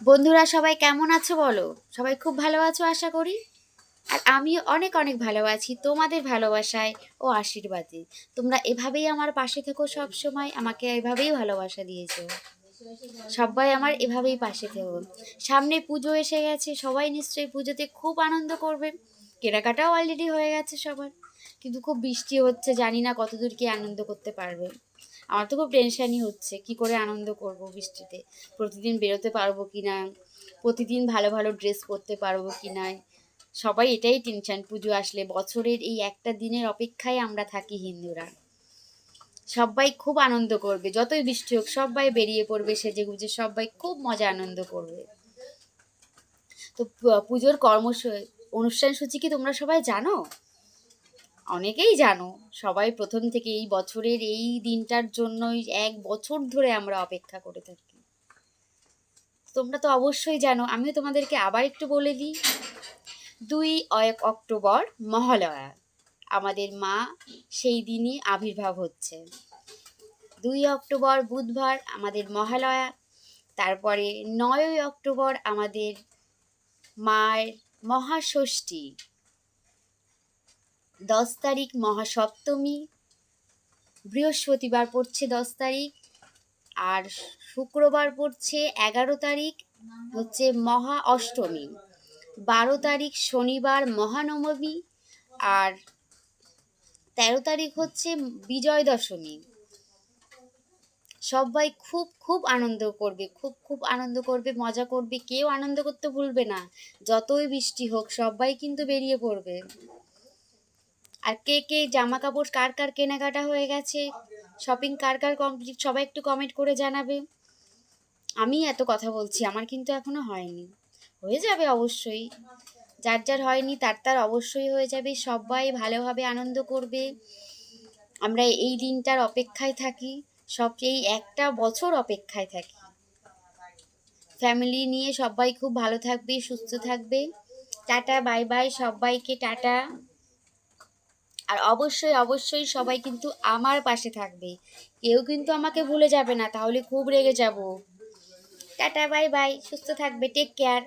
বন্ধুরা, সবাই কেমন আছো বলো? সবাই খুব ভালো আছো আশা করি? আর আমি অনেক অনেক ভালো আছি তোমাদের ভালোবাসায় ও আশীর্বাদে। তোমরা এভাবেই আমার পাশে থেকো সব সময় আমাকে এভাবেই ভালোবাসা দিয়েছ। সবাই আমার এভাবেই পাশে থেকো। সামনে পুজো এসে গেছে, সবাই নিশ্চয়ই পুজোতে খুব আনন্দ করবে। কেনাকাটাও অলরেডি হয়ে গেছে সবার। কিন্তু খুব বৃষ্টি হচ্ছে, জানি না কতদূর কি আনন্দ করতে পারবে। আমার তো খুব টেনশানই হচ্ছে। কি করে আনন্দ করব বৃষ্টিতে? প্রতিদিন বেরোতে পারব কি না? প্রতিদিন ভালো ভালো ড্রেস পরতে পারব কি না? সবাই এটাই টেনশান পুজো আসলে বছরের এই একটা দিনের অপেক্ষায় আমরা থাকি হিন্দুরা। সবাই খুব আনন্দ করবে। যতই বৃষ্টি হোক, সবাই বেরিয়ে পড়বে সেজে গুজে সবাই খুব মজা আনন্দ করবে। তো পুজোর কর্মস, অনুষ্ঠান সূচি কি তোমরা সবাই জানো? অনেকেই জানো, সবাই প্রথম থেকে এই বছরের এই দিনটার জন্যই এক বছর ধরে আমরা অপেক্ষা করে থাকি। তোমরা তো অবশ্যই জানো, আমিও তোমাদেরকে আবার একটু বলে দিই। দুই অয়- অক্টোবর মহালয়া, আমাদের মা সেই দিনই আবির্ভাব হচ্ছে। দুই অক্টোবর বুধবার আমাদের মহালয়া, তারপরে নয়ই অক্টোবর আমাদের মায়ের মহাষষ্ঠী। দশ তারিখ মহাসপ্তমী, বৃহস্পতিবার পড়ছে দশ তারিখ আর শুক্রবার পড়ছে এগারো তারিখ হচ্ছে মহা অষ্টমী। বারো তারিখ শনিবার মহানবমী আর তেরো তারিখ হচ্ছে বিজয় দশমী সবাই খুব খুব আনন্দ করবে, খুব খুব আনন্দ করবে, মজা করবে, কেউ আনন্দ করতে ভুলবে না। যতই বৃষ্টি হোক, সবাই কিন্তু বেরিয়ে পড়বে। আর কে কে জামা কাপড় কার কার কেনাকাটা হয়ে গেছে? শপিং কার কার কমপ্লিট সবাই একটু কমেন্ট করে জানাবে। আমি এত কথা বলছি, আমার কিন্তু এখনও হয়নি। হয়ে যাবে অবশ্যই। যার যার হয়নি, তার তার অবশ্যই হয়ে যাবে। সবাই ভালোভাবে আনন্দ করবে। আমরা এই দিনটার অপেক্ষায় থাকি। সব এই একটা বছর অপেক্ষায় থাকি। ফ্যামিলি নিয়ে সবাই খুব ভালো থাকবে, সুস্থ থাকবে। টাটা বাই বাই সবাইকে, টাটা। আর অবশ্যই অবশ্যই সবাই কিন্তু আমার পাশে থাকবে। কেউ কিন্তু আমাকে ভুলে যাবে না, তাহলে খুব রেগে যাব। টাটা, বাই বাই, সুস্থ থাকবে টেক কেয়ার